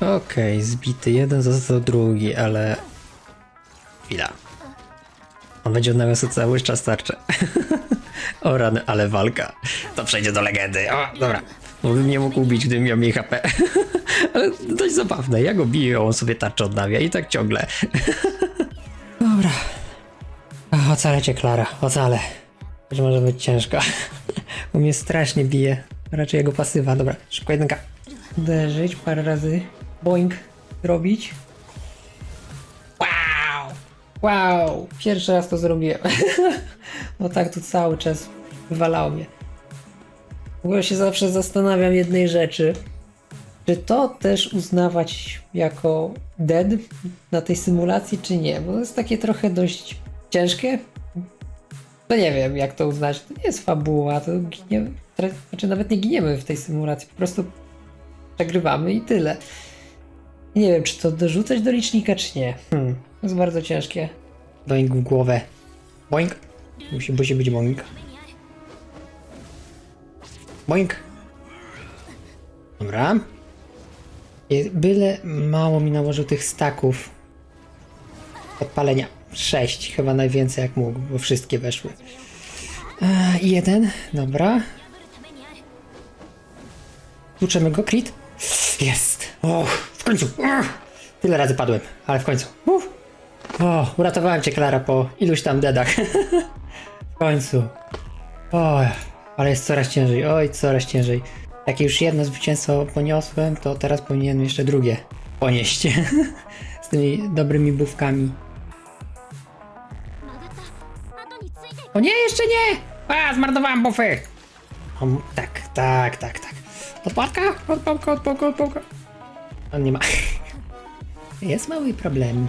Okej, zbity jeden, został drugi, ale... Chwila. On będzie odnawiał cały czas tarczę. o rany, ale walka. To przejdzie do legendy. O, dobra. Bo bym nie mógł ubić, gdybym miał mniej HP. ale dość zabawne. Ja go biję, on sobie tarczę odnawia i tak ciągle. dobra. Ocalę cię, Klara. Ocalę. Może być ciężko. Bo mnie strasznie bije. Raczej jego pasywa. Dobra, szybko jedynka. Uderzyć parę razy. Boing. Robić. Wow! Wow! Pierwszy raz to zrobiłem. no tak tu cały czas wywalało mnie. W ogóle się zawsze zastanawiam jednej rzeczy. Czy to też uznawać jako dead na tej symulacji, czy nie? Bo to jest takie trochę dość ciężkie. No nie wiem, jak to uznać. To nie jest fabuła, to ginie, znaczy nawet nie giniemy w tej symulacji, po prostu przegrywamy i tyle. Nie wiem, czy to dorzucać do licznika, czy nie. Hmm, to jest bardzo ciężkie. Boing w głowę. Boing. Musi, musi być boing. Boing. Dobra. Byle mało mi nałożył tych staków podpalenia. Sześć, chyba najwięcej jak mógł, bo wszystkie weszły. E, jeden, dobra. Tłuczemy go, crit. Jest. O, w końcu. Tyle razy padłem, ale w końcu. Uf. O, uratowałem cię, Klara, po iluś tam dedach. w końcu. O, ale jest coraz ciężej, oj, coraz ciężej. Jak już jedno zwycięstwo poniosłem, to teraz powinienem jeszcze drugie ponieść. Z tymi dobrymi bufkami. O nie, jeszcze nie! A, zmarnowałem bufy! O, tak, tak, tak, tak. Odpadka? Odpadka, odpadka, odpadka. On nie ma... Jest mały problem.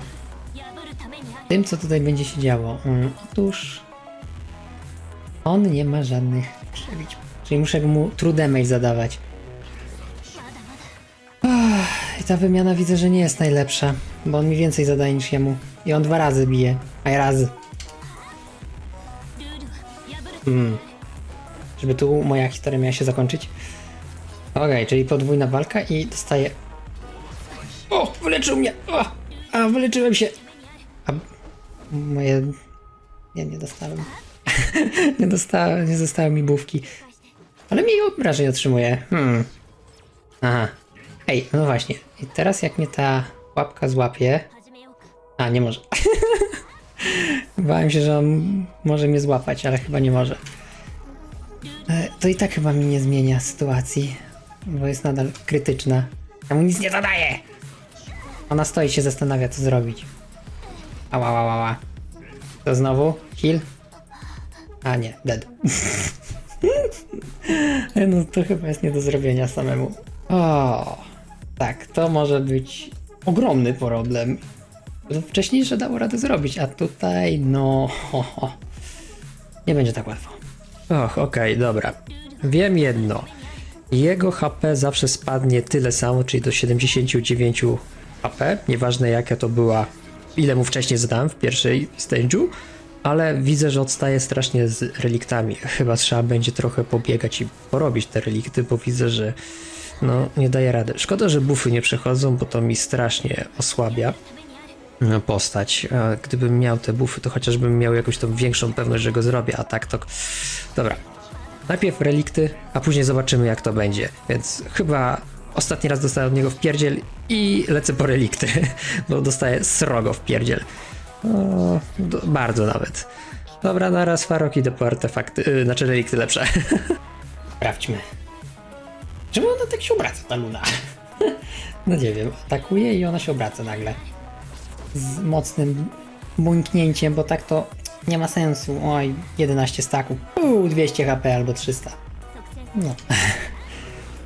Tym, co tutaj będzie się działo. Mm, otóż... On nie ma żadnych przebić. Czyli muszę mu true damage zadawać. I ta wymiana widzę, że nie jest najlepsza. Bo on mi więcej zadaje niż jemu. I on dwa razy bije. A ja razy. Hmm. Żeby tu moja historia miała się zakończyć. Okej, okay, czyli podwójna walka i dostaję Wyleczył mnie! O, a, wyleczyłem się! A, moje... Nie, nie dostałem. nie dostałem, nie zostały mi bówki. Ale mniej obrażeń otrzymuję. Hmm. Aha. Ej, no właśnie. I teraz jak mnie ta łapka złapie... A, nie może. Bałem się, że on może mnie złapać, ale chyba nie może. E, to i tak chyba mi nie zmienia sytuacji, bo jest nadal krytyczna. Ja mu nic nie zadaję! Ona stoi się zastanawia, co zrobić. Ała, ała, ała. To znowu? Heal? A nie, dead. no to chyba jest nie do zrobienia samemu. O, tak, to może być ogromny problem. Wcześniejsze dało radę zrobić, a tutaj no. Ho, ho. Nie będzie tak łatwo. Och, okej, dobra. Wiem jedno. Jego HP zawsze spadnie tyle samo, czyli do 79 HP. Nieważne jaka to była, ile mu wcześniej zadałem w pierwszej stage'u, ale widzę, że odstaje strasznie z reliktami. Chyba trzeba będzie trochę pobiegać i porobić te relikty, bo widzę, że no nie daje rady. Szkoda, że bufy nie przechodzą, bo to mi strasznie osłabia no, postać. A Gdybym miał te buffy, to chociażbym miał jakąś tą większą pewność, że go zrobię, a tak to... Dobra. Najpierw relikty, a później zobaczymy jak to będzie. Więc chyba ostatni raz dostałem od niego w pierdziel i lecę po relikty, bo dostaję srogo w pierdziel. O, do, bardzo nawet. Dobra, na raz Farok idę po artefakty, yy, znaczy relikty lepsze. Sprawdźmy. Czemu ona tak się obraca, ta Luna? no nie wiem, atakuje i ona się obraca nagle z mocnym błąknięciem, bo tak to nie ma sensu. Oj, 11 staków. Uuu, 200 HP albo 300. 即戦 No.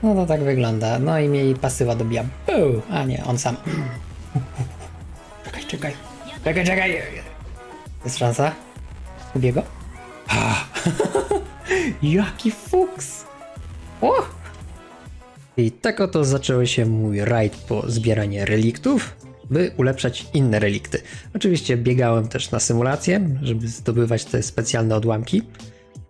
No to tak wygląda. No i mnie pasywa dobija. Uuu, a nie, on sam. Czekaj, czekaj. Czekaj, czekaj. Jest szansa? Go? Ah. Jaki fuks! O! I tak oto zaczęły się mój rajd po zbieranie reliktów, by ulepszać inne relikty. Oczywiście biegałem też na symulację, żeby zdobywać te specjalne odłamki,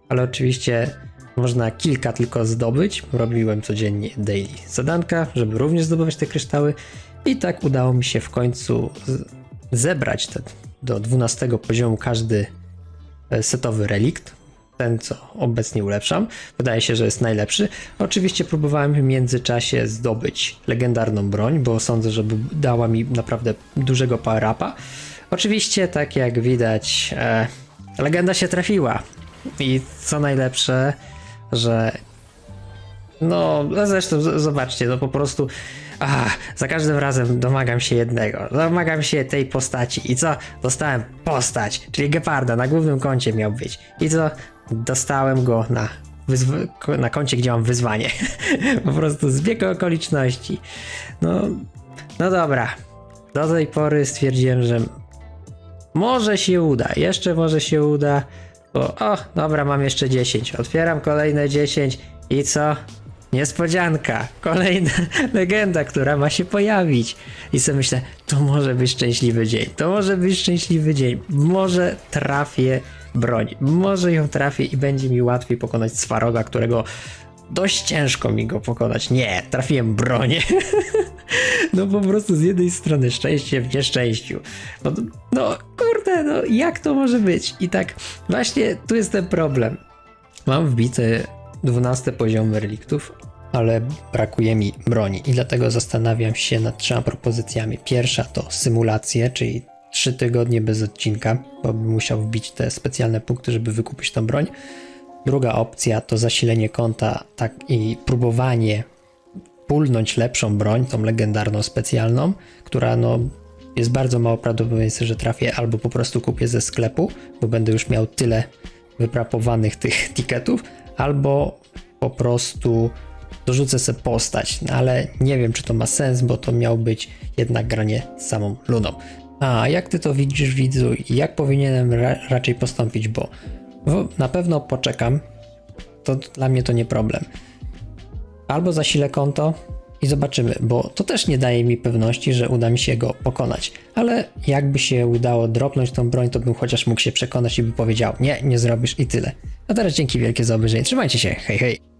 ale oczywiście można kilka tylko zdobyć. Robiłem codziennie daily zadanka, żeby również zdobywać te kryształy. I tak udało mi się w końcu zebrać te, do 12 poziomu każdy e, setowy relikt. Ten, co obecnie ulepszam. Wydaje się, że jest najlepszy. Oczywiście próbowałem w międzyczasie zdobyć legendarną broń, bo sądzę, żeby dała mi naprawdę dużego power-upa. Oczywiście, tak jak widać, e, legenda się trafiła. I co najlepsze, że no, no zresztą zobaczcie, no po prostu a, za każdym razem domagam się jednego. Domagam się tej postaci. I co? Dostałem postać, czyli Geparda na głównym koncie miał być. I co? Dostałem go na, wyzw- na koncie, gdzie mam wyzwanie. po prostu zbieg okoliczności. No, no dobra. Do tej pory stwierdziłem, że może się uda, jeszcze może się uda, bo o, dobra, mam jeszcze 10. Otwieram kolejne 10 i co? Niespodzianka, kolejna legenda, która ma się pojawić. I sobie myślę, to może być szczęśliwy dzień, to może być szczęśliwy dzień, może trafię broń, może ją trafię i będzie mi łatwiej pokonać Swaroga, którego dość ciężko mi go pokonać. Nie, trafiłem bronię. No po prostu z jednej strony szczęście w nieszczęściu. No, no kurde, no jak to może być? I tak właśnie tu jest ten problem. Mam wbite 12 poziom reliktów, ale brakuje mi broni i dlatego zastanawiam się nad trzema propozycjami. Pierwsza to symulacje, czyli 3 tygodnie bez odcinka, bo bym musiał wbić te specjalne punkty, żeby wykupić tą broń. Druga opcja to zasilenie konta tak i próbowanie pulnąć lepszą broń, tą legendarną specjalną, która no jest bardzo mało prawdopodobieństwa, że trafię albo po prostu kupię ze sklepu, bo będę już miał tyle wyprapowanych tych tiketów, albo po prostu dorzucę sobie postać, no ale nie wiem czy to ma sens, bo to miał być jednak granie z samą Luną. A jak ty to widzisz widzu jak powinienem ra- raczej postąpić, bo na pewno poczekam, to dla mnie to nie problem albo zasilę konto i zobaczymy, bo to też nie daje mi pewności, że uda mi się go pokonać. Ale jakby się udało dropnąć tą broń, to bym chociaż mógł się przekonać i by powiedział, nie, nie zrobisz i tyle. A teraz dzięki wielkie za obejrzenie. Trzymajcie się, hej hej.